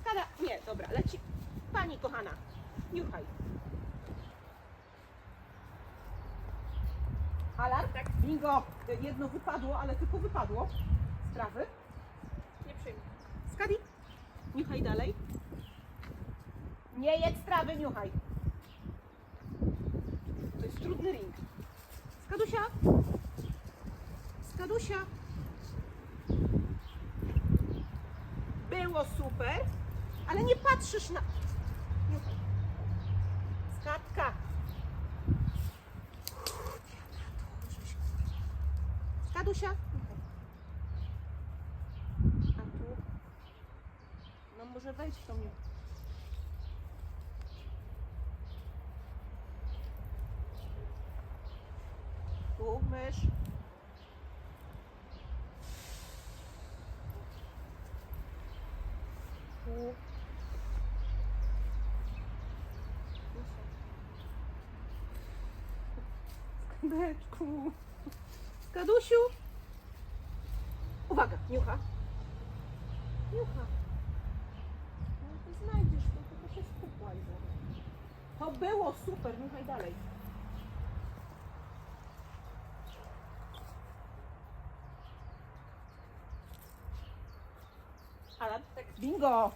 Skada. Nie, dobra, leci. Pani kochana, niuchaj. Alarm? Tak. Bingo. Jedno wypadło, ale tylko wypadło z trawy. Nie przyjmę. Skadi, niuchaj dalej. Nie jedz trawy, niuchaj. To jest trudny ring. Skadusia. Było super, ale nie patrzysz na... Skadka. Skadusia. A tu... No może wejdź w tą mnie. Tu mysz. Tu. Skarbeczku. Skadusiu. Uwaga, niucha. Niucha. No znajdziesz to, tylko się zaraz. To było super, niuchaj dalej. Alan, tak. Bingo!